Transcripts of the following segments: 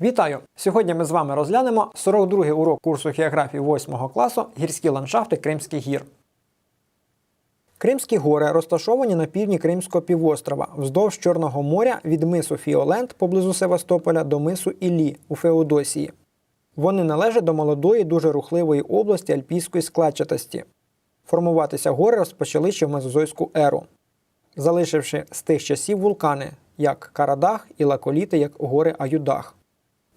Вітаю! Сьогодні ми з вами розглянемо 42-й урок курсу географії 8 класу Гірські ландшафти Кримських гір. Кримські гори розташовані на півдні Кримського півострова вздовж Чорного моря від мису Фіолент поблизу Севастополя до мису Іллі у Феодосії. Вони належать до молодої, дуже рухливої області альпійської складчатості. Формуватися гори розпочали ще в Мезозойську еру, залишивши з тих часів вулкани, як Карадах і лаколіти, як гори Аюдах.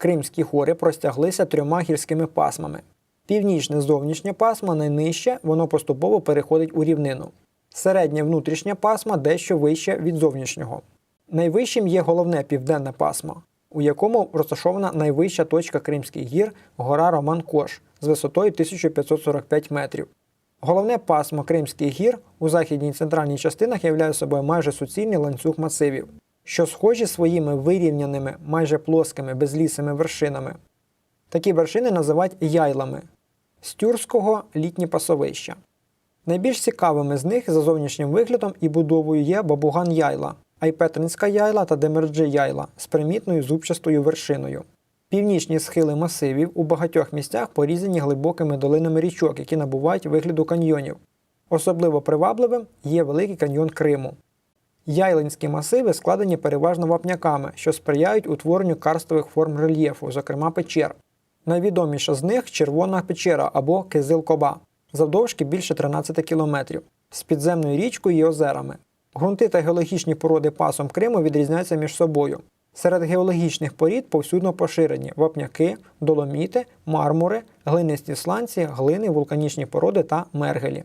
Кримські гори простяглися трьома гірськими пасмами. Північне зовнішнє пасмо найнижче, воно поступово переходить у рівнину. Середнє внутрішнє пасмо дещо вище від зовнішнього. Найвищим є головне південне пасмо, у якому розташована найвища точка Кримських гір гора Роман Кош з висотою 1545 метрів. Головне пасмо Кримських гір у західній і центральній частинах являє собою майже суцільний ланцюг масивів, що схожі своїми вирівняними, майже плоскими безлісими вершинами. Такі вершини називають яйлами з тюркського літні пасовища. Найбільш цікавими з них за зовнішнім виглядом і будовою є Бабуган Яйла, Айпетринська яйла та Демерджи Яйла з примітною зубчастою вершиною. Північні схили масивів у багатьох місцях порізані глибокими долинами річок, які набувають вигляду каньйонів. Особливо привабливим є Великий каньйон Криму. Яйлинські масиви складені переважно вапняками, що сприяють утворенню карстових форм рельєфу, зокрема печер. Найвідоміша з них червона печера або Кизил-Коба, завдовжки більше 13 кілометрів, з підземною річкою і озерами. Ґрунти та геологічні породи пасом Криму відрізняються між собою. Серед геологічних порід повсюдно поширені вапняки, доломіти, мармури, глинисті сланці, глини, вулканічні породи та мергелі.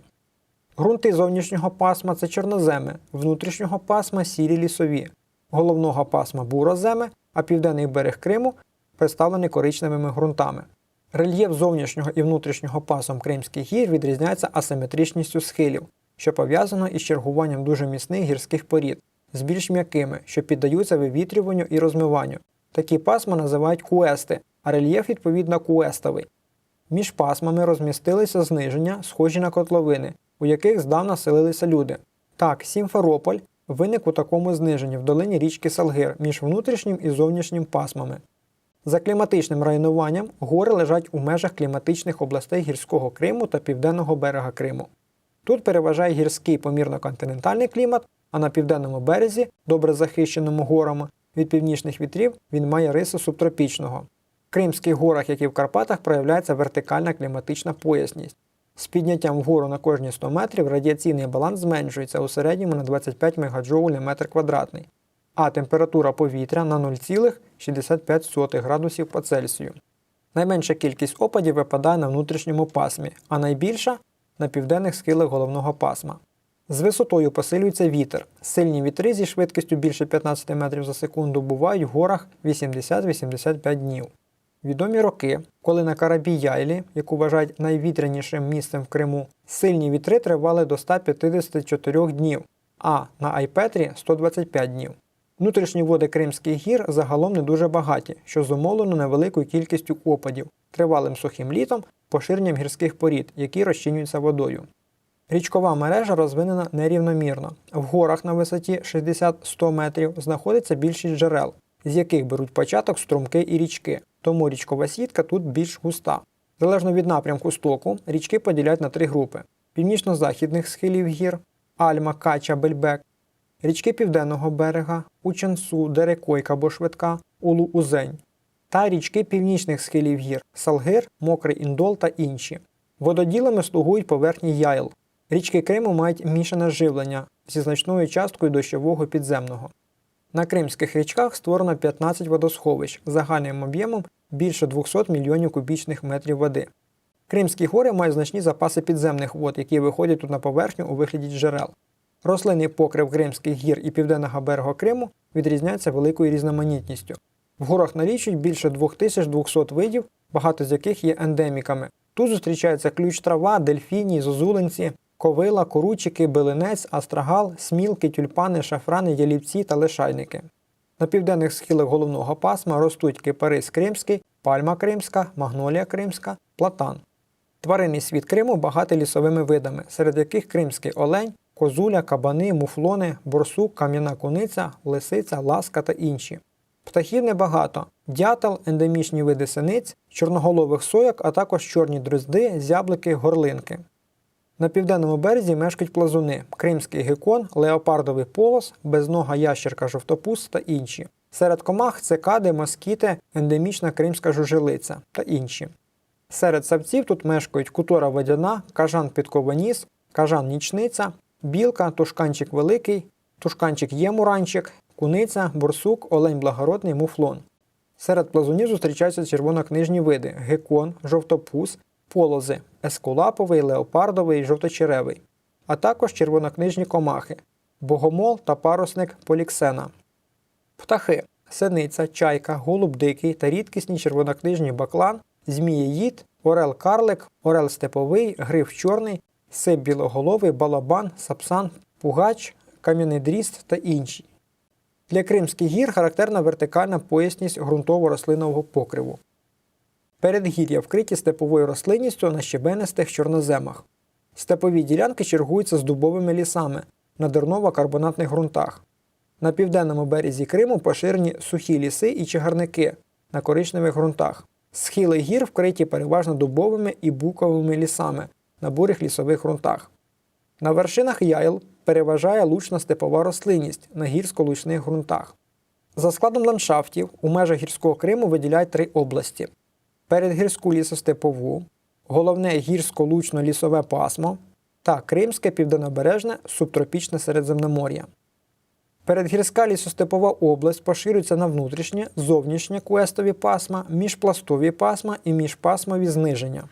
Грунти зовнішнього пасма це чорноземи, внутрішнього пасма сірі лісові, головного пасма буроземи, а південний берег Криму представлений коричневими ґрунтами. Рельєф зовнішнього і внутрішнього пасом Кримських гір відрізняється асиметричністю схилів, що пов'язано із чергуванням дуже міцних гірських порід, з більш м'якими, що піддаються вивітрюванню і розмиванню. Такі пасма називають куести, а рельєф відповідно куестовий. Між пасмами розмістилися зниження, схожі на котловини, у яких здавна селилися люди. Так, Сімферополь виник у такому зниженні в долині річки Салгир між внутрішнім і зовнішнім пасмами. За кліматичним районуванням гори лежать у межах кліматичних областей гірського Криму та південного берега Криму. Тут переважає гірський помірно-континентальний клімат, а на південному березі, добре захищеному горами від північних вітрів, він має риси субтропічного. В Кримських горах, як і в Карпатах, проявляється вертикальна кліматична поясність. З підняттям вгору на кожні 100 метрів радіаційний баланс зменшується у середньому на 25 МJ на метр квадратний, а температура повітря на 0,65 градусів по Цельсію. Найменша кількість опадів випадає на внутрішньому пасмі, а найбільша на південних схилах головного пасма. З висотою посилюється вітер. Сильні вітри зі швидкістю більше 15 метрів за секунду бувають в горах 80-85 днів. Відомі роки, коли на Карабі Яйлі, яку вважають найвітрянішим місцем в Криму, сильні вітри тривали до 154 днів, а на Айпетрі 125 днів. Внутрішні води Кримських гір загалом не дуже багаті, що зумовлено невеликою кількістю опадів, тривалим сухим літом, поширенням гірських порід, які розчинюються водою. Річкова мережа розвинена нерівномірно. В горах на висоті 60-100 метрів знаходиться більшість джерел, з яких беруть початок струмки і річки, тому річкова сітка тут більш густа. Залежно від напрямку стоку, річки поділяють на три групи: північно-західних схилів гір, Альма, Кача, Бельбек, річки Південного берега, Учансу, Дерекойка або Швидка, Улу Узень, та річки північних схилів гір Салгир, Мокрий Індол та інші. Вододілами слугують поверхні яйл. Річки Криму мають мішане живлення зі значною часткою дощового підземного. На кримських річках створено 15 водосховищ загальним об'ємом більше 200 мільйонів кубічних метрів води. Кримські гори мають значні запаси підземних вод, які виходять тут на поверхню у вигляді джерел. Рослинний покрив Кримських гір і південного берега Криму відрізняється великою різноманітністю. В горах налічують більше 2200 видів, багато з яких є ендеміками. Тут зустрічаються ключ трава, дельфінії, зозулинці, ковила, коручики, билинець, астрагал, смілки, тюльпани, шафрани, ялівці та лишайники. На південних схилах головного пасма ростуть кипарис кримський, пальма кримська, магнолія кримська, платан. Тваринний світ Криму багатий лісовими видами, серед яких кримський олень, козуля, кабани, муфлони, борсук, кам'яна куниця, лисиця, ласка та інші. Птахів небагато: дятел, ендемічні види синиць, чорноголових сояк, а також чорні дрозди, зяблики, горлинки. На південному березі мешкають плазуни, кримський гекон, леопардовий полос, безнога ящерка жовтопус та інші. Серед комах цикади, москіти, ендемічна кримська жужелиця та інші. Серед савців тут мешкають кутора водяна, кажан підкованіс, кажан нічниця, білка, тушканчик великий, тушканчик ємуранчик, куниця, борсук, олень благородний, муфлон. Серед плазунів зустрічаються червонокнижні види гекон, жовтопус, полози, ескулаповий, леопардовий, жовточеревий, а також червонокнижні комахи, богомол та парусник поліксена. Птахи синиця, чайка, голуб дикий та рідкісні червонокнижні баклан, змієїд, орел карлик, орел степовий, гриф чорний, сип білоголовий, балабан, сапсан, пугач, кам'яний дріст та інші. Для Кримських гір характерна вертикальна поясність ґрунтово-рослинного покриву. Передгір'я вкриті степовою рослинністю на щебенистих чорноземах. Степові ділянки чергуються з дубовими лісами на дерново-карбонатних ґрунтах. На південному березі Криму поширені сухі ліси і чагарники на коричневих ґрунтах. Схили гір вкриті переважно дубовими і буковими лісами на бурих лісових ґрунтах. На вершинах яйл переважає лучна степова рослинність на гірсько-лучних ґрунтах. За складом ландшафтів у межах гірського Криму виділяють три області: передгірську лісостепову, головне гірсько-лучно-лісове пасмо та Кримське південнобережне субтропічне Середземномор'я. Передгірська лісостепова область поширюється на внутрішнє, зовнішнє квестові пасма, міжпластові пасма і міжпасмові зниження.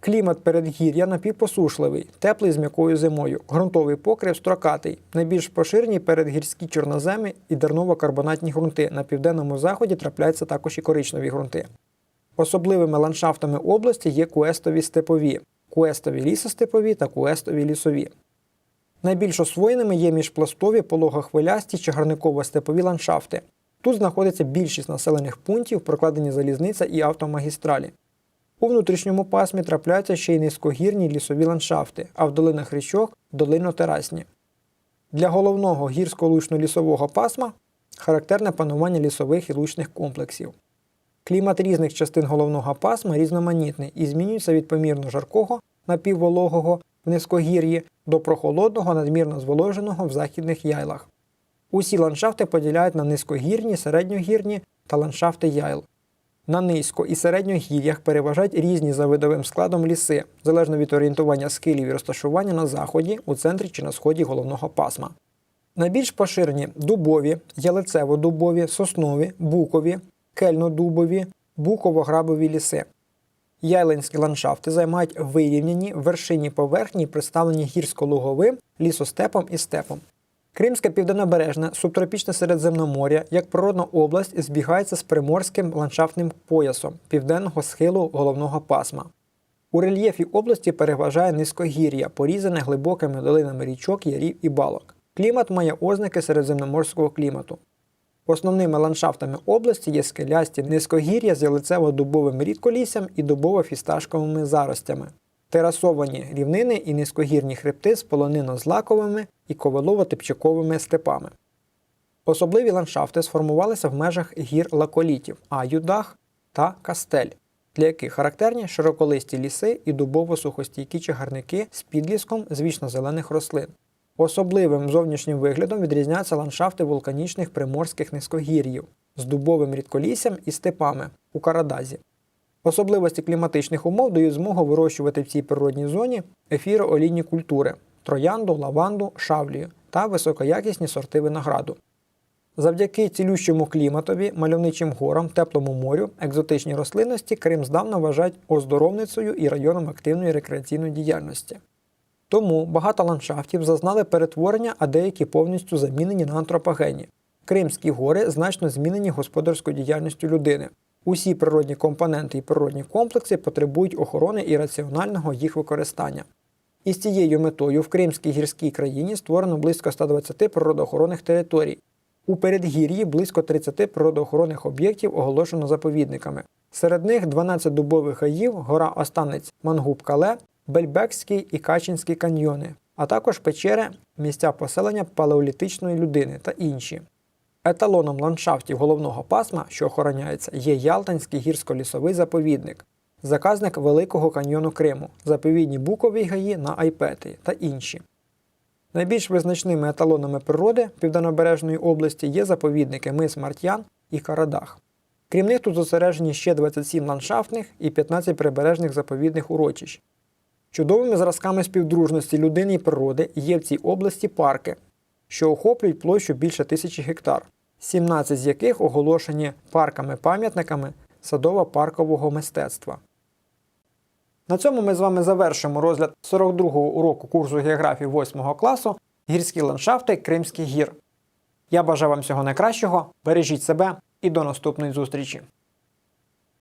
Клімат передгір'я напівпосушливий, теплий з м'якою зимою, ґрунтовий покрив строкатий, найбільш поширені передгірські чорноземи і дерново-карбонатні ґрунти. На південному заході трапляються також і коричневі ґрунти. Особливими ландшафтами області є куестові степові, куестові лісостепові та куестові лісові. Найбільш освоєними є міжпластові пологохвилясті чагарниково-степові ландшафти. Тут знаходиться більшість населених пунктів, прокладені залізниця і автомагістралі. У внутрішньому пасмі трапляються ще й низькогірні лісові ландшафти, а в долинах річок долино-терасні. Для головного гірсько-лучно-лісового пасма характерне панування лісових і лучних комплексів. Клімат різних частин головного пасма різноманітний і змінюється від помірно жаркого напіввологого в низькогір'ї до прохолодного надмірно зволоженого в західних яйлах. Усі ландшафти поділяють на низькогірні, середньогірні та ландшафти яйл. На низько і середньогір'ях переважають різні за видовим складом ліси, залежно від орієнтування схилів і розташування на заході, у центрі чи на сході головного пасма. Найбільш поширені дубові, ялицево-дубові, соснові, букові, кельнодубові, буково-грабові ліси. Яйлинські ландшафти займають вирівняні вершині поверхні, представлені гірсько-луговим лісостепом і степом. Кримське південнобережне субтропічне Середземномор'я як природна область збігається з приморським ландшафтним поясом південного схилу головного пасма. У рельєфі області переважає низькогір'я, порізане глибокими долинами річок, ярів і балок. Клімат має ознаки середземноморського клімату. Основними ландшафтами області є скелясті низькогір'я з ялицево-дубовим рідколіссям і дубово-фісташковими заростями, терасовані рівнини і низькогірні хребти з полонино-злаковими і ковилово-типчаковими степами. Особливі ландшафти сформувалися в межах гір лаколітів Аюдах та Кастель, для яких характерні широколисті ліси і дубово-сухостійкі чагарники з підліском з вічно-зелених рослин. Особливим зовнішнім виглядом відрізняються ландшафти вулканічних приморських низькогір'їв з дубовим рідколіссям і степами у Карадазі. Особливості кліматичних умов дають змогу вирощувати в цій природній зоні ефіроолійні культури троянду, лаванду, шавлію та високоякісні сорти винограду. Завдяки цілющому кліматові, мальовничим горам, теплому морю, екзотичній рослинності Крим здавна вважають оздоровницею і районом активної рекреаційної діяльності. Тому багато ландшафтів зазнали перетворення, а деякі повністю замінені на антропогенні. Кримські гори значно змінені господарською діяльністю людини. Усі природні компоненти і природні комплекси потребують охорони і раціонального їх використання. Із цією метою в Кримській гірській країні створено близько 120 природоохоронних територій. У передгір'ї близько 30 природоохоронних об'єктів оголошено заповідниками. Серед них 12 дубових гаїв, гора Останець Мангуб-Кале, Бельбекський і Качинський каньйони, а також печери, місця поселення палеолітичної людини та інші. Еталоном ландшафтів головного пасма, що охороняється, є Ялтанський гірсько-лісовий заповідник, заказник Великого каньйону Криму, заповідні Букові гаї на Айпеті та інші. Найбільш визначними еталонами природи Південнобережної області є заповідники Мис Мартян і Карадах. Крім них тут зосереджені ще 27 ландшафтних і 15 прибережних заповідних урочищ. Чудовими зразками співдружності людини і природи є в цій області парки, що охоплюють площу більше тисячі гектар, 17 з яких оголошені парками-пам'ятниками садово-паркового мистецтва. На цьому ми з вами завершимо розгляд 42-го уроку курсу географії 8 класу Гірські ландшафти Кримських гір. Я бажаю вам всього найкращого, бережіть себе і до наступної зустрічі!